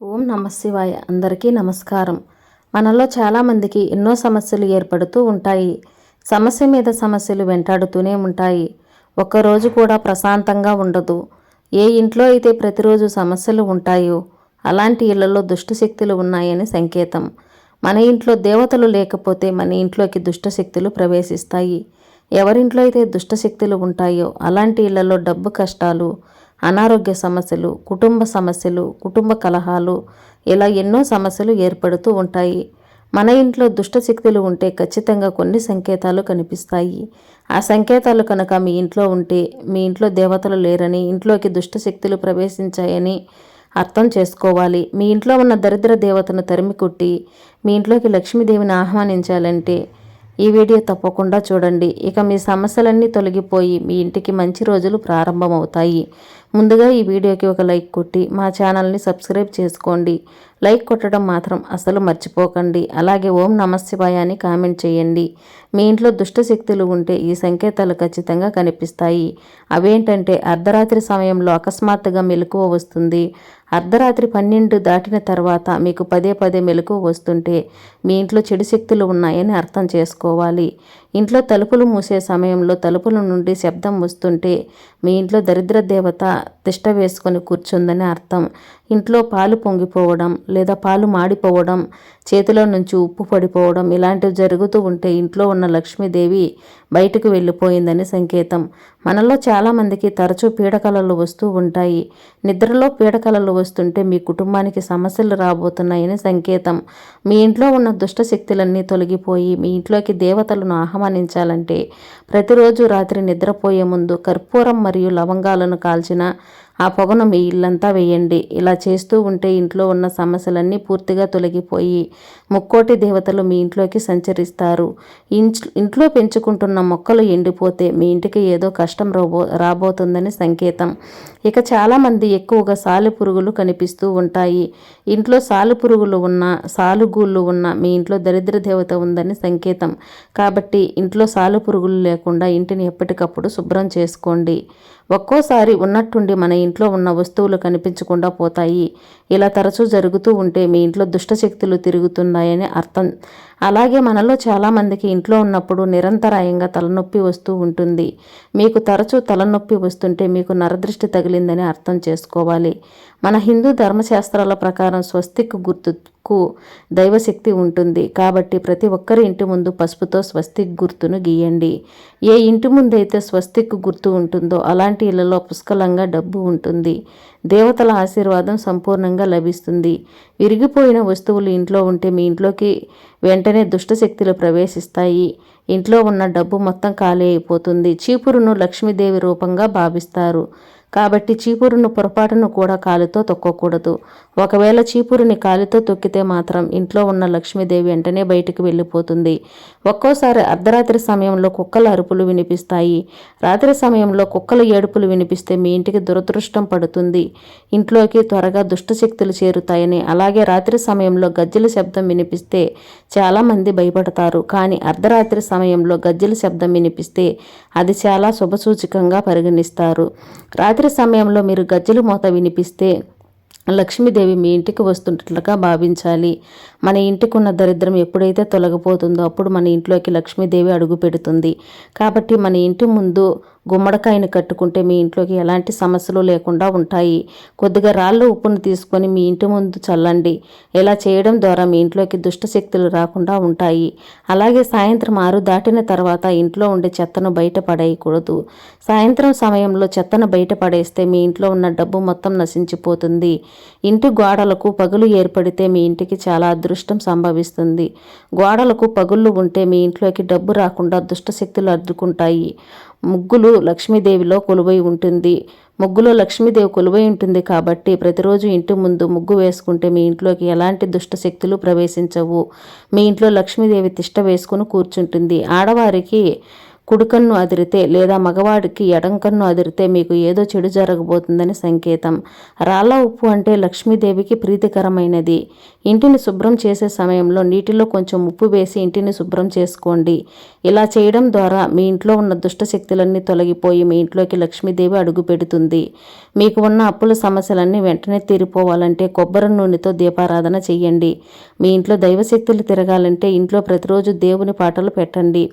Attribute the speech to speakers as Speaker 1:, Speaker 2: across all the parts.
Speaker 1: ఓం నమ శివాయ. అందరికీ నమస్కారం. మనలో చాలామందికి ఎన్నో సమస్యలు ఏర్పడుతూ ఉంటాయి. సమస్య మీద సమస్యలు వెంటాడుతూనే ఉంటాయి. ఒక్కరోజు కూడా ప్రశాంతంగా ఉండదు. ఏ ఇంట్లో అయితే ప్రతిరోజు సమస్యలు ఉంటాయో అలాంటి ఇళ్ళలో దుష్టశక్తులు ఉన్నాయని సంకేతం. మన ఇంట్లో దేవతలు లేకపోతే మన ఇంట్లోకి దుష్ట శక్తులు ప్రవేశిస్తాయి. ఎవరింట్లో అయితే దుష్ట శక్తులు ఉంటాయో అలాంటి ఇళ్ళలో డబ్బు కష్టాలు అనారోగ్య సమస్యలు కుటుంబ సమస్యలు కుటుంబ కలహాలు ఇలా ఎన్నో సమస్యలు ఏర్పడుతూ ఉంటాయి. మన ఇంట్లో దుష్ట శక్తులు ఉంటే ఖచ్చితంగా కొన్ని సంకేతాలు కనిపిస్తాయి. ఆ సంకేతాలు కనుక మీ ఇంట్లో ఉంటే మీ ఇంట్లో దేవతలు లేరని ఇంట్లోకి దుష్ట శక్తులు ప్రవేశించాయని అర్థం చేసుకోవాలి. మీ ఇంట్లో ఉన్న దరిద్ర దేవతను తరిమి కొట్టి మీ ఇంట్లోకి లక్ష్మీదేవిని ఆహ్వానించాలంటే ఈ వీడియో తప్పకుండా చూడండి. ఇక మీ సమస్యలన్నీ తొలగిపోయి మీ ఇంటికి మంచి రోజులు ప్రారంభమవుతాయి. ముందుగా ఈ వీడియోకి ఒక లైక్ కొట్టి మా ఛానల్ని సబ్స్క్రైబ్ చేసుకోండి. లైక్ కొట్టడం మాత్రం అసలు మర్చిపోకండి. అలాగే ఓం నమశివాయ అని కామెంట్ చేయండి. మీ ఇంట్లో దుష్ట శక్తులు ఉంటే ఈ సంకేతాలు ఖచ్చితంగా కనిపిస్తాయి. అవేంటంటే అర్ధరాత్రి సమయంలో అకస్మాత్తుగా మెలకువ వస్తుంది. అర్ధరాత్రి పన్నెండు దాటిన తర్వాత మీకు పదే పదే మెలకువ వస్తుంటే మీ ఇంట్లో చెడు శక్తులు ఉన్నాయని అర్థం చేసుకోవాలి. ఇంట్లో తలుపులు మూసే సమయంలో తలుపుల నుండి శబ్దం వస్తుంటే మీ ఇంట్లో దరిద్ర దేవత తిష్ట వేసుకొని కూర్చుందని అర్థం. ఇంట్లో పాలు పొంగిపోవడం లేదా పాలు మాడిపోవడం చేతిలో నుంచి ఉప్పు పడిపోవడం ఇలాంటివి జరుగుతూ ఉంటే ఇంట్లో ఉన్న లక్ష్మీదేవి బయటకు వెళ్ళిపోయిందని సంకేతం. మనలో చాలామందికి తరచూ పీడకలలు వస్తూ ఉంటాయి. నిద్రలో పీడకలలు వస్తుంటే మీ కుటుంబానికి సమస్యలు రాబోతున్నాయని సంకేతం. మీ ఇంట్లో ఉన్న దుష్ట శక్తులన్నీ తొలగిపోయి మీ ఇంట్లోకి దేవతలను ఆహ్వానించాలంటే ప్రతిరోజు రాత్రి నిద్రపోయే ముందు కర్పూరం మరియు లవంగాలను కాల్చిన ఆ పొగను మీ ఇల్లంతా వేయండి. ఇలా చేస్తూ ఉంటే ఇంట్లో ఉన్న సమస్యలన్నీ పూర్తిగా తొలగిపోయి ముక్కోటి దేవతలు మీ ఇంట్లోకి సంచరిస్తారు. ఇంట్లో పెంచుకుంటున్న మొక్కలు ఎండిపోతే మీ ఇంటికి ఏదో కష్టం రాబో రాబోతుందని సంకేతం. ఇక చాలామంది ఎక్కువగా సాలెపురుగులు కనిపిస్తూ ఉంటాయి. ఇంట్లో సాలు పురుగులు ఉన్న సాలుగూళ్ళు ఉన్న మీ ఇంట్లో దరిద్ర దేవత ఉందని సంకేతం. కాబట్టి ఇంట్లో సాలు పురుగులు లేకుండా ఇంటిని ఎప్పటికప్పుడు శుభ్రం చేసుకోండి. ఒక్కోసారి ఉన్నట్టుండి మన ఇంట్లో ఉన్న వస్తువులు కనిపించకుండా పోతాయి. ఇలా తరచూ జరుగుతూ ఉంటే మీ ఇంట్లో దుష్టశక్తులు తిరుగుతున్నాయని అర్థం. అలాగే మనలో చాలామందికి ఇంట్లో ఉన్నప్పుడు నిరంతరాయంగా తలనొప్పి వస్తూ ఉంటుంది. మీకు తరచూ తలనొప్పి వస్తుంటే మీకు నరదృష్టి తగిలిందని అర్థం చేసుకోవాలి. మన హిందూ ధర్మశాస్త్రాల ప్రకారం స్వస్తిక్ గుర్తు కు దైవశక్తి ఉంటుంది. కాబట్టి ప్రతి ఒక్కరి ఇంటి ముందు పసుపుతో స్వస్తిక్ గుర్తును గీయండి. ఏ ఇంటి ముందైతే స్వస్తిక్ గుర్తు ఉంటుందో అలాంటి ఇళ్ళలో పుష్కలంగా డబ్బు ఉంటుంది. దేవతల ఆశీర్వాదం సంపూర్ణంగా లభిస్తుంది. విరిగిపోయిన వస్తువులు ఇంట్లో ఉంటే మీ ఇంట్లోకి వెంటనే దుష్టశక్తులు ప్రవేశిస్తాయి. ఇంట్లో ఉన్న డబ్బు మొత్తం ఖాళీ అయిపోతుంది. చీపురును లక్ష్మీదేవి రూపంగా భావిస్తారు. కాబట్టి చీపురును పొరపాటును కూడా కాలితో తొక్కకూడదు. ఒకవేళ చీపురుని కాలితో తొక్కితే మాత్రం ఇంట్లో ఉన్న లక్ష్మీదేవి వెంటనే బయటికి వెళ్ళిపోతుంది. ఒక్కోసారి అర్ధరాత్రి సమయంలో కుక్కల అరుపులు వినిపిస్తాయి. రాత్రి సమయంలో కుక్కల ఏడుపులు వినిపిస్తే మీ ఇంటికి దురదృష్టం పడుతుంది. ఇంట్లోకి త్వరగా దుష్టశక్తులు చేరుతాయని అలాగే రాత్రి సమయంలో గజ్జల శబ్దం వినిపిస్తే చాలామంది భయపడతారు. కానీ అర్ధరాత్రి సమయంలో గజ్జల శబ్దం వినిపిస్తే అది చాలా శుభసూచకంగా పరిగణిస్తారు. రాత్రి రాత్రి సమయంలో మీరు గజ్జలు మోత వినిపిస్తే లక్ష్మీదేవి మీ ఇంటికి వస్తుంటట్లుగా భావించాలి. మన ఇంటికి ఉన్న దరిద్రం ఎప్పుడైతే తొలగిపోతుందో అప్పుడు మన ఇంట్లోకి లక్ష్మీదేవి అడుగు పెడుతుంది. కాబట్టి మన ఇంటి ముందు గుమ్మడికాయను కట్టుకుంటే మీ ఇంట్లోకి ఎలాంటి సమస్యలు లేకుండా ఉంటాయి. కొద్దిగా రాళ్ళు ఉప్పును తీసుకొని మీ ఇంటి ముందు చల్లండి. ఇలా చేయడం ద్వారా మీ ఇంట్లోకి దుష్ట శక్తులు రాకుండా ఉంటాయి. అలాగే సాయంత్రం ఆరు దాటిన తర్వాత ఇంట్లో ఉండే చెత్తను బయట పడేయకూడదు. సాయంత్రం సమయంలో చెత్తను బయట పడేస్తే మీ ఇంట్లో ఉన్న డబ్బు మొత్తం నశించిపోతుంది. ఇంటి గోడలకు పగులు ఏర్పడితే మీ ఇంటికి చాలా అదృష్టం సంభవిస్తుంది. గోడలకు పగుళ్ళు ఉంటే మీ ఇంట్లోకి డబ్బు రాకుండా దుష్టశక్తులు అడ్డుకుంటాయి. ముగ్గులు లక్ష్మీదేవిలో కొలువై ఉంటుంది. ముగ్గులో లక్ష్మీదేవి కొలువై ఉంటుంది కాబట్టి ప్రతిరోజు ఇంటి ముందు ముగ్గు వేసుకుంటే మీ ఇంట్లోకి ఎలాంటి దుష్ట శక్తులు ప్రవేశించవు. మీ ఇంట్లో లక్ష్మీదేవి తిష్ట వేసుకుని కూర్చుంటుంది. ఆడవారికి కుడికన్ను అదిరితే లేదా మగవాడికి ఎడం కన్ను అదిరితే మీకు ఏదో చెడు జరగబోతుందని సంకేతం. రాళ్ళ ఉప్పు అంటే లక్ష్మీదేవికి ప్రీతికరమైనది. ఇంటిని శుభ్రం చేసే సమయంలో నీటిలో కొంచెం ఉప్పు వేసి ఇంటిని శుభ్రం చేసుకోండి. ఇలా చేయడం ద్వారా మీ ఇంట్లో ఉన్న దుష్ట శక్తులన్నీ తొలగిపోయి మీ ఇంట్లోకి లక్ష్మీదేవి అడుగు పెడుతుంది. మీకు ఉన్న అప్పుల సమస్యలన్నీ వెంటనే తీరిపోవాలంటే కొబ్బరి నూనెతో దీపారాధన చెయ్యండి. మీ ఇంట్లో దైవశక్తులు తిరగాలంటే ఇంట్లో ప్రతిరోజు దేవుని పాటలు పెట్టండి.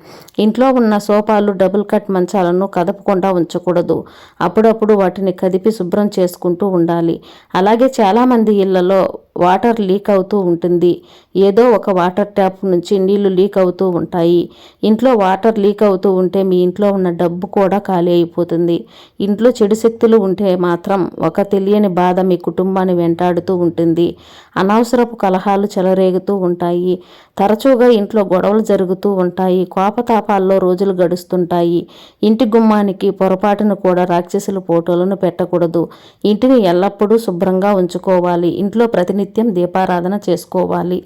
Speaker 1: ఇంట్లో ఉన్న సోఫాలు డబుల్ కట్ మంచాలను కదపకుండా ఉంచకూడదు. అప్పుడప్పుడు వాటిని కదిపి శుభ్రం చేసుకుంటూ ఉండాలి. అలాగే చాలామంది ఇళ్ళలో వాటర్ లీక్ అవుతూ ఉంటుంది. ఏదో ఒక వాటర్ ట్యాప్ నుంచి నీళ్ళు లీక్ అవుతూ ఉంటాయి. ఇంట్లో వాటర్ లీక్ అవుతూ ఉంటే మీ ఇంట్లో ఉన్న డబ్బు కూడా ఖాళీ అయిపోతుంది. ఇంట్లో చెడు శక్తులు ఉంటే మాత్రం ఒక తెలియని బాధ మీ కుటుంబాన్ని వెంటాడుతూ ఉంటుంది. అనవసరపు కలహాలు చెలరేగుతూ ఉంటాయి. తరచుగా ఇంట్లో గొడవలు జరుగుతూ ఉంటాయి. కోపతాపాల్లో రోజులు గడుస్తుంటాయి. ఇంటి గుమ్మానికి పొరపాటును కూడా రాక్షసుల ఫోటోలను పెట్టకూడదు. ఇంటిని ఎల్లప్పుడూ శుభ్రంగా ఉంచుకోవాలి. ఇంట్లో ప్రతినిత్యం నిత్యం దీపారాధన చేసుకోవాలి.